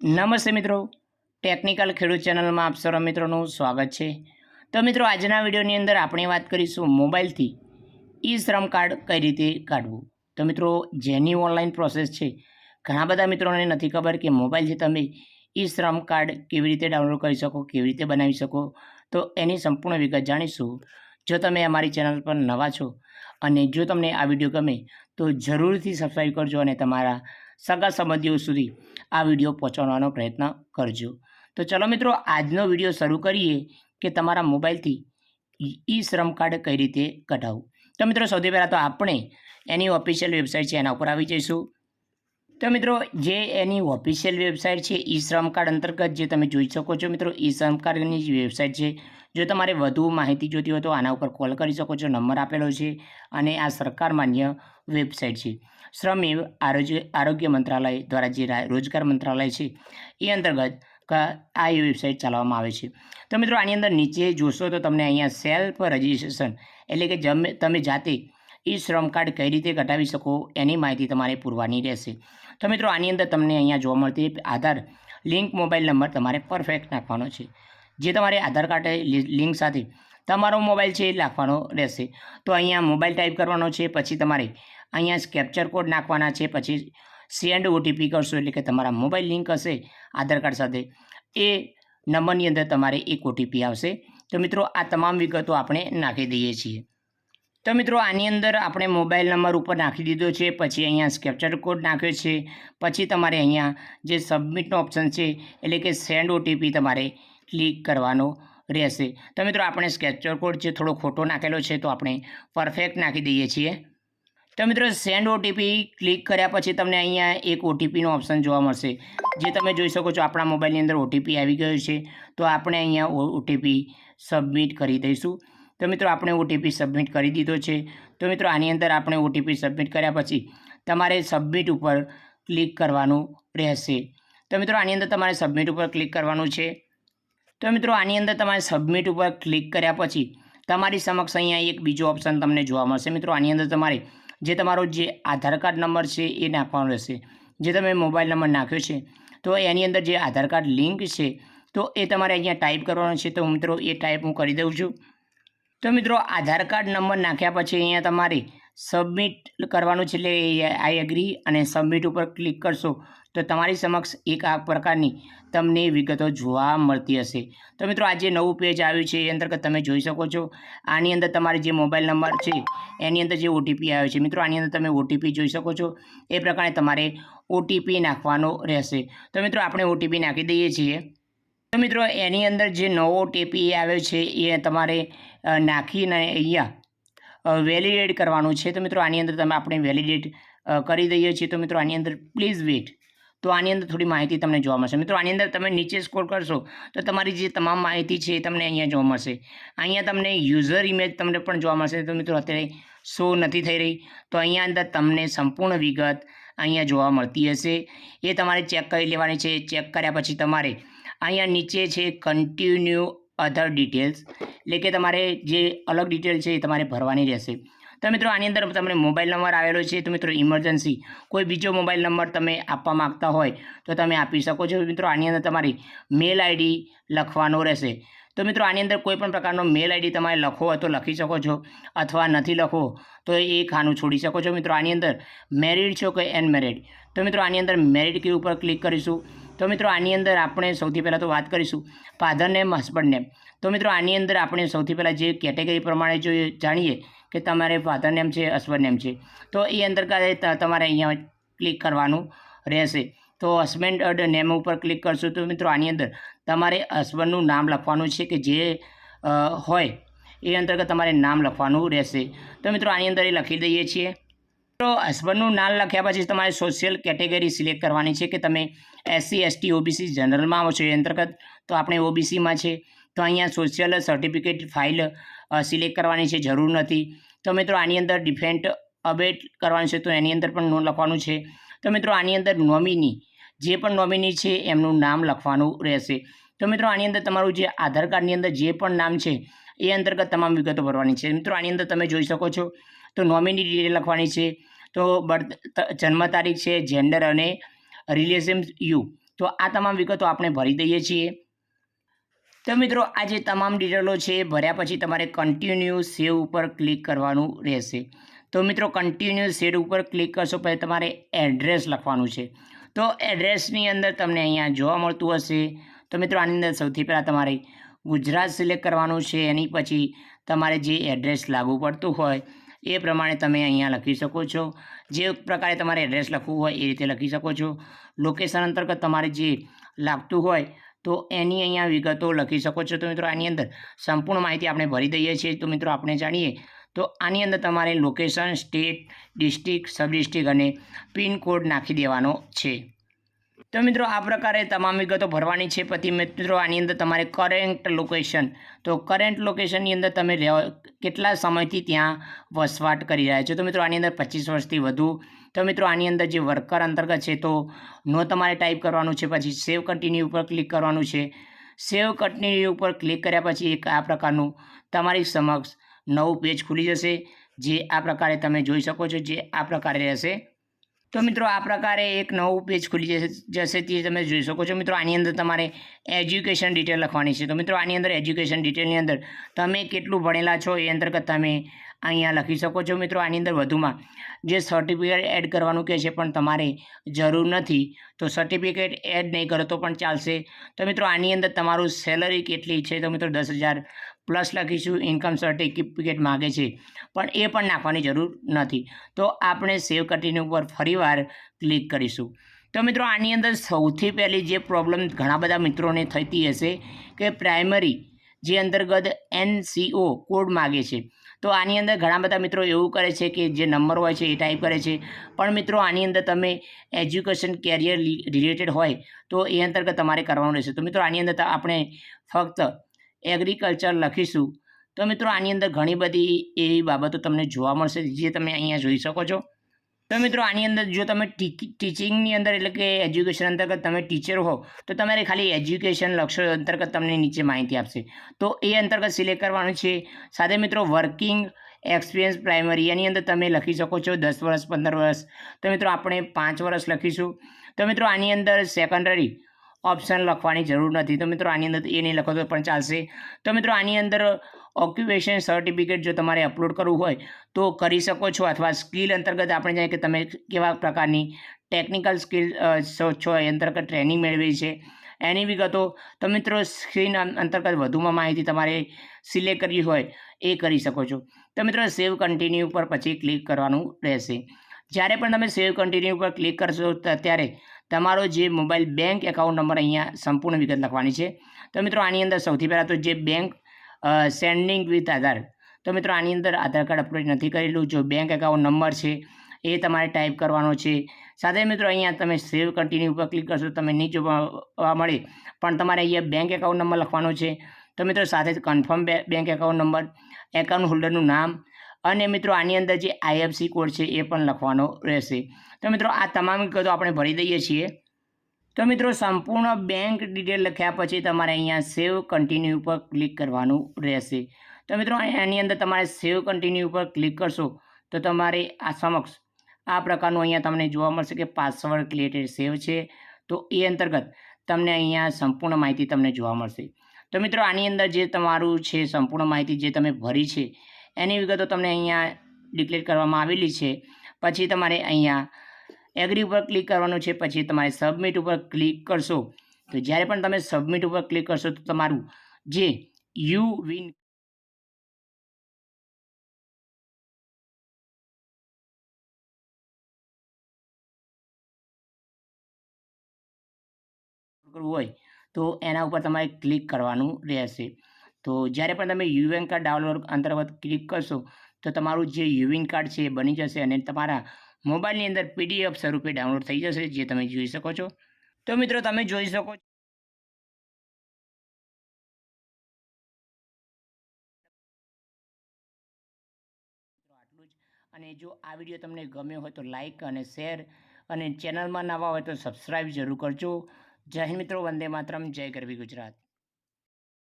નમસ્તે મિત્રો. ટેકનિકલ ખેડૂત ચેનલમાં આપ સર્વ મિત્રોનું સ્વાગત છે. તો મિત્રો, આજના વિડીયોની અંદર આપણે વાત કરીશું મોબાઈલથી ઈ શ્રમ કાર્ડ કઈ રીતે કાઢવું. તો મિત્રો જેની ઓનલાઈન પ્રોસેસ છે, ઘણા બધા મિત્રોને નથી ખબર કે મોબાઈલથી તમે ઈ શ્રમ કાર્ડ કેવી રીતે ડાઉનલોડ કરી શકો, કેવી રીતે બનાવી શકો. તો એની સંપૂર્ણ વિગત જાણીશું. જો તમે અમારી ચેનલ પર નવા છો અને જો તમને આ વીડિયો ગમે, તો જરૂરથી સબસ્ક્રાઈબ કરજો અને તમારા સગા સંબંધીઓ સુધી આ વીડિયો પહોંચાડવાનો પ્રયત્ન કરજો. તો ચલો મિત્રો, આજનો વીડિયો શરૂ કરીએ કે તમારા મોબાઈલથી ઈ શ્રમ કાર્ડ કઈ રીતે કઢાવવું? તો મિત્રો, સૌથી પહેલાં તો આપણે એની ઓફિશિયલ વેબસાઇટ છે, એના ઉપર આવી જઈશું. તો મિત્રો, જે એની ઓફિશિયલ વેબસાઇટ છે, ઈ શ્રમ કાર્ડ અંતર્ગત જે તમે જોઈ શકો છો મિત્રો, ઈ શ્રમ કાર્ડની જે વેબસાઇટ છે, જો તમારે વધુ માહિતી જોતી હોય તો આના ઉપર કોલ કરી શકો છો, નંબર આપેલો છે અને આ સરકાર માન્ય વેબસાઇટ છે. શ્રમ એ આરોગ્ય આરોગ્ય મંત્રાલય દ્વારા જે રોજગાર મંત્રાલય છે એ અંતર્ગત આ એ વેબસાઇટ ચલાવવામાં આવે છે. તો મિત્રો, આની અંદર નીચે જોશો તો તમને અહીંયા સેલ્ફ રજિસ્ટ્રેશન એટલે કે તમે જાતે ઈ શ્રમ કાર્ડ કઈ રીતે કઢાવી શકો એની માહિતી તમારે પૂરવાની રહેશે. તો મિત્રો, આની અંદર તમને અહીંયા જોવા મળતી આધાર લિંક, મોબાઈલ નંબર તમારે પરફેક્ટ નાખવાનો છે. જે તમારે આધાર કાર્ડ લિંક સાથે તમારો મોબાઈલ છે એ નાખવાનો રહેશે. તો અહીંયા મોબાઈલ ટાઈપ કરવાનો છે, પછી તમારે અહીંયા કેપ્ચર કોડ નાખવાના છે, પછી સેન્ડ ઓટીપી કરશો એટલે કે તમારા મોબાઈલ લિંક હશે આધાર કાર્ડ સાથે, એ નંબરની અંદર તમારે એક ઓટીપી આવશે. તો મિત્રો, આ તમામ વિગતો આપણે નાખી દઈએ છીએ. તો મિત્રો, આની અંદર આપણે મોબાઈલ નંબર ઉપર નાખી દીધો છે, પછી અહીંયા સ્કેપ્ચર કોડ નાખ્યો છે, પછી તમારે અહીંયા જે સબમિટનો ઓપ્શન છે, એટલે કે સેન્ડ ઓટીપી તમારે ક્લિક કરવાનો રહેશે. તો મિત્રો, આપણે સ્કેપ્ચર કોડ જે થોડો ખોટો નાખેલો છે, તો આપણે પરફેક્ટ નાખી દઈએ છીએ. તો મિત્રો, સેન્ડ ઓટીપી ક્લિક કર્યા પછી તમને અહીંયા એક ઓટીપીનો ઓપ્શન જોવા મળશે. જે તમે જોઈ શકો છો, આપણા મોબાઈલની અંદર ઓટીપી આવી ગયો છે, તો આપણે અહીંયા ઓટીપી સબમિટ કરી દઈશું. તો મિત્રો, આપણે ઓટીપી સબમિટ કરી દીધો છે. તો મિત્રો, આની અંદર આપણે ઓટીપી સબમિટ કર્યા પછી તમારે સબમિટ ઉપર ક્લિક કરવાનું રહેશે. તો મિત્રો, આની અંદર તમારે સબમિટ ઉપર ક્લિક કરવાનું છે. તો મિત્રો, આની અંદર તમારે સબમિટ ઉપર ક્લિક કર્યા પછી તમારી સમક્ષ અહીંયા એક બીજો ઓપ્શન તમને જોવા મળશે. મિત્રો, આની અંદર તમારે જે તમારો જે આધાર કાર્ડ નંબર છે એ નાખવાનો રહેશે. જે તમે મોબાઈલ નંબર નાખ્યો છે. તો એની અંદર જે આધાર કાર્ડ લિંક છે, તો એ તમારે અહીંયા ટાઈપ કરવાનો છે. તો મિત્રો, એ ટાઈપ હું કરી દઉં છું. તો મિત્રો, આધાર કાર્ડ નંબર નાખ્યા પછી અહીંયા તમારે સબમિટ કરવાનું છે એટલે આઈ એગ્રી અને સબમિટ ઉપર ક્લિક કરશો તો તમારી સમક્ષ એક આ પ્રકારની તમને વિગતો જોવા મળતી હશે. તો મિત્રો, આ જે નવું પેજ આવ્યું છે એ અંતર્ગત તમે જોઈ શકો છો. આની અંદર તમારે જે મોબાઈલ નંબર છે, એની અંદર જે ઓટીપી આવ્યો છે. મિત્રો, આની અંદર તમે ઓટીપી જોઈ શકો છો. એ પ્રકારે તમારે ઓટીપી નાખવાનો રહેશે. તો મિત્રો, આપણે ઓટીપી નાખી દઈએ છીએ. તો મિત્રો, એની અંદર જે નવો ટેપી આવ્યો છે, એ તમારે નાખીને અહીંયા વેલિડેટ કરવાનું છે. તો મિત્રો, આની અંદર તમે આપણે વેલિડેટ કરી દઈએ છીએ. તો મિત્રો, આની અંદર પ્લીઝ વેટ તો આની અંદર થોડી માહિતી તમને જોવા મળશે. મિત્રો, આની અંદર તમે નીચે સ્કોર કરશો, તો તમારી જે તમામ માહિતી છે, એ તમને અહીંયા જોવા મળશે. અહીંયા તમને યુઝર ઇમેજ તમને પણ જોવા મળશે. તો મિત્રો, અત્યારે શો નથી થઈ રહી. તો અહીંયા અંદર તમને સંપૂર્ણ વિગત અહીંયા જોવા મળતી હશે. એ તમારે ચેક કરી લેવાની છે. ચેક કર્યા પછી તમારે અહીંયા નીચે છે કન્ટિન્યુ અધર ડિટેલ્સ એટલે કે તમારે જે અલગ ડિટેલ છે એ તમારે ભરવાની રહેશે. તો મિત્રો, આની અંદર તમને મોબાઈલ નંબર આવેલો છે. તો મિત્રો ઇમરજન્સી કોઈ બીજો મોબાઈલ નંબર તમે આપવા માગતા હોય, તો તમે આપી શકો છો. મિત્રો, આની અંદર તમારી મેલ આઈડી લખવાનો રહેશે. તો મિત્રો, આની અંદર કોઈ પણ પ્રકારનો મેલ આઈડી તમારે લખવો હોય તો લખી શકો છો. અથવા નથી લખવો, તો એ ખાનું છોડી શકો છો. મિત્રો, આની અંદર મેરિડ છો કે એનમેરિડ તો મિત્રો, આની અંદર મેરિડ કી ઉપર ક્લિક કરીશું. તો મિત્રો આની અંદર આપણે સૌથી પહેલાં તો વાત કરીશું ફાધર નેમ હસબન્ડ નેમ તો મિત્રો આની અંદર આપણે સૌથી પહેલાં જે કેટેગરી પ્રમાણે જો જાણીએ કે તમારે ફાધર નેમ છે હસબન્ડ નેમ છે, તો એ અંતર્ગત તમારે અહીંયા ક્લિક કરવાનું રહેશે. તો હસબન્ડ નેમ ઉપર ક્લિક કરશો તો મિત્રો આની અંદર તમારે હસબન્ડનું નામ લખવાનું છે કે જે હોય, એ અંતર્ગત તમારે નામ લખવાનું રહેશે. તો મિત્રો આની અંદર એ લખી દઈએ છીએ. તો હસબન્ડનું નામ લખ્યા પછી તમારે સોશિયલ કેટેગરી સિલેક્ટ કરવાની છે કે તમે એસસી એસટી ઓબીસી જનરલમાં આવો છો એ અંતર્ગત. તો આપણે ઓબીસીમાં છે. તો અહીંયા સોશિયલ સર્ટિફિકેટ ફાઇલ સિલેક્ટ કરવાની છે, જરૂર નથી. તો મિત્રો, આની અંદર ડિફેન્ટ અપડેટ કરવાનું છે, તો એની અંદર પણ નો લખવાનું છે. તો મિત્રો, આની અંદર નોમિની જે પણ નોમિની છે, એમનું નામ લખવાનું રહેશે. તો મિત્રો, આની અંદર તમારું જે આધાર કાર્ડની અંદર જે પણ નામ છે, એ અંતર્ગત તમામ વિગતો ભરવાની છે. મિત્રો, આની અંદર તમે જોઈ શકો છો તો નોમિની ડિટેલ લખવાની છે. તો બર્થ જન્મ તારીખ છે જેન્ડર અને રિલેશન યુ. તો આ તમામ વિગતો આપણે ભરી દઈએ છીએ. તો મિત્રો આ જે તમામ ડિટેલો છે, ભર્યા પછી તમારે કન્ટિન્યુ સેવ ઉપર ક્લિક કરવાનું રહેશે. તો મિત્રો કન્ટિન્યુ સેવ ઉપર ક્લિક કરશો, પછી તમારે એડ્રેસ લખવાનું છે. તો એડ્રેસની અંદર તમને અહીંયા જોવા મળતું હશે. તો મિત્રો, આની અંદર સૌથી પહેલાં તમારે ગુજરાત સિલેક્ટ કરવાનું છે. એની પછી તમારે જે એડ્રેસ લાગુ પડતું હોય એ પ્રમાણે તમે અહીંયા લખી શકો છો. જે પ્રકારે તમારે એડ્રેસ લખવું હોય એ રીતે લખી શકો છો. લોકેશન અંતર્ગત તમારે જે લાગતું હોય તો એની અહીંયા વિગતો લખી શકો છો. તો મિત્રો આની અંદર સંપૂર્ણ માહિતી આપણે ભરી દઈએ છીએ. તો મિત્રો આપણે જાણીએ તો આની અંદર તમારે location state district sub district અને પિનકોડ નાખી દેવાનો છે. તો મિત્રો આ પ્રકારે તમામ વિગતો ભરવાની છે. પછી મિત્રો આની અંદર તમારે કરંટ લોકેશન તો કરંટ લોકેશનની અંદર તમે કેટલા સમયથી ત્યાં વસવાટ કરી રહ્યા છો? તો મિત્રો આની અંદર પચીસ વર્ષથી વધુ. તો મિત્રો આની અંદર જે વર્કર અંતર્ગત છે તો નો તમારે ટાઈપ કરવાનું છે. પછી સેવ કન્ટિન્યુ ઉપર ક્લિક કરવાનું છે. સેવ કન્ટિન્યુ ઉપર ક્લિક કર્યા પછી એક આ પ્રકારનું તમારી સમક્ષ નવું પેજ ખુલી જશે. જે આ પ્રકારે તમે જોઈ શકો છો. જે આ પ્રકારે રહેશે. તો મિત્રો આ પ્રકારે એક નવું પેજ ખુલી જશે તે તમે જોઈ શકો છો. મિત્રો આની અંદર તમારે એજ્યુકેશન ડિટેલ લખવાની છે. તો મિત્રો આની અંદર એજ્યુકેશન ડિટેલની અંદર તમે કેટલું ભણેલા છો એ અંતર્ગત તમે અહીંયા લખી શકો છો. મિત્રો આની અંદર વધુમાં જે સર્ટિફિકેટ એડ કરવાનું કહે છે પણ તમારે જરૂર નથી, તો સર્ટિફિકેટ એડ નહીં કરો તો પણ ચાલશે. તો મિત્રો આની અંદર તમારું સેલરી કેટલી છે? તો મિત્રો દસ હજાર પ્લસ લખીશું ઇન્કમ સર્ટિફિકેટ માગે છે, પણ એ પણ નાખવાની જરૂર નથી. તો આપણે સેવ કન્ટિન્યુ ઉપર ફરીવાર ક્લિક કરીશું. તો મિત્રો, આની અંદર સૌથી પહેલી જે પ્રોબ્લેમ ઘણા બધા મિત્રોને થતી હશે કે પ્રાઇમરી જે અંતર્ગત એનસીઓ કોડ માગે છે. તો આની અંદર ઘણા બધા મિત્રો એવું કરે છે કે જે નંબર હોય છે એ ટાઈપ કરે છે. પણ મિત્રો, આની અંદર તમે એજ્યુકેશન કેરિયર રિલેટેડ હોય તો એ અંતર્ગત તમારે કરવાનું રહેશે. તો મિત્રો, આની અંદર આપણે ફક્ત એગ્રીકલ્ચર લખીશું. તો મિત્રો, આની અંદર ઘણી બધી એવી બાબતો તમને જોવા મળશે જે તમે અહીંયા જોઈ શકો છો. તો મિત્રો, આની અંદર જો તમે ટીચિંગની અંદર એટલે કે એજ્યુકેશન અંતર્ગત તમે ટીચર હો, તો તમારે ખાલી એજ્યુકેશન લક્ષો અંતર્ગત તમને નીચે માહિતી આપશે. તો એ અંતર્ગત સિલેક્ટ કરવાનું છે. સાથે મિત્રો વર્કિંગ એક્સપિરિયન્સ પ્રાઇમરી એની અંદર તમે લખી શકો છો દસ વર્ષ, પંદર વર્ષ. તો મિત્રો, આપણે પાંચ વર્ષ લખીશું. તો મિત્રો, આની અંદર સેકન્ડરી ઓપ્શન લખવાની જરૂર નથી. તો મિત્રો આની અંદર એ નહીં લખો તો પણ ચાલશે. તો મિત્રો આની અંદર ઓક્યુપેશન સર્ટિફિકેટ જો તમારે અપલોડ કરવું હોય તો કરી શકો છો અથવા સ્કિલ અંતર્ગત આપણે જાણીએ કે તમે કેવા પ્રકારની ટેકનિકલ સ્કિલ છો એ અંતર્ગત ટ્રેનિંગ મેળવી છે. એની વિગતો તો મિત્રો સ્ક્રીન અંતર્ગત વધુમાં માહિતી તમારે સિલેક્ટ કરવી હોય એ કરી શકો છો. તો મિત્રો સેવ કન્ટિન્યુ ઉપર પછી ક્લિક કરવાનું રહેશે. જ્યારે પણ તમે સેવ કન્ટિન્યુ ઉપર ક્લિક કરશો ત્યારે તમારો જે મોબાઈલ બેંક એકાઉન્ટ નંબર અહીંયા સંપૂર્ણ વિગત લખવાની છે. તો મિત્રો, આની અંદર સૌથી પહેલાં તો જે બેંક સેન્ડિંગ વિથ આધાર. તો મિત્રો, આની અંદર આધાર કાર્ડ અપલોડ નથી કરેલું. જો બેંક એકાઉન્ટ નંબર છે, એ તમારે ટાઈપ કરવાનો છે. સાથે મિત્રો, અહીંયા તમે સેવ કન્ટિન્યુ ઉપર ક્લિક કરશો તમે નહીં જોવા મળે. પણ તમારે અહીંયા બેંક એકાઉન્ટ નંબર લખવાનો છે. તો મિત્રો, સાથે confirm bank account number account હોલ્ડરનું નામ અને મિત્રો આની અંદર જે આઈએફસી કોડ છે એ પણ લખવાનો રહેશે. તો મિત્રો આ તમામ વિગતો આપણે ભરી દઈએ છીએ. તો મિત્રો સંપૂર્ણ બેંક ડિટેલ લખ્યા પછી તમારે અહીંયા સેવ કન્ટિન્યુ ઉપર ક્લિક કરવાનું રહેશે. તો મિત્રો એની અંદર તમારે સેવ કન્ટિન્યુ ઉપર ક્લિક કરશો તો તમારે આ સમક્ષ આ પ્રકારનું અહીંયા તમને જોવા મળશે કે પાસવર્ડ ક્રિએટેડ સેવ છે. તો એ અંતર્ગત તમને અહીંયા સંપૂર્ણ માહિતી તમને જોવા મળશે. તો મિત્રો આની અંદર જે તમારું છે સંપૂર્ણ માહિતી જે તમે ભરી છે એની વિગતો તમને અહીંયા ડિક્લેર કરવામાં આવેલી છે. પછી તમારે અહીંયા એગ્રી ઉપર ક્લિક કરવાનું છે. પછી તમારે સબમિટ ઉપર ક્લિક કરશો. તો જ્યારે પણ તમે સબમિટ ઉપર ક્લિક કરશો, તો તમારું જે યુ વિન કરવું હોય, તો એના ઉપર તમારે ક્લિક કરવાનું રહેશે. તો જ્યારે પણ તમે યુએન કાર્ડ ડાઉનલોડ અંતર્ગત ક્લિક કરશો, તો તમારું જે યુવિન કાર્ડ છે એ બની જશે અને તમારા મોબાઈલની અંદર પીડીએફ સ્વરૂપે ડાઉનલોડ થઈ જશે, જે તમે જોઈ શકો છો. તો મિત્રો, તમે જોઈ શકો છો આટલું જ. અને જો આ વીડિયો તમને ગમ્યો હોય તો લાઇક અને શેર અને ચેનલમાં નવા હોય તો સબસ્ક્રાઈબ જરૂર કરજો. જય હિન્દ મિત્રો, વંદે માતરમ, જય ગરવી ગુજરાત.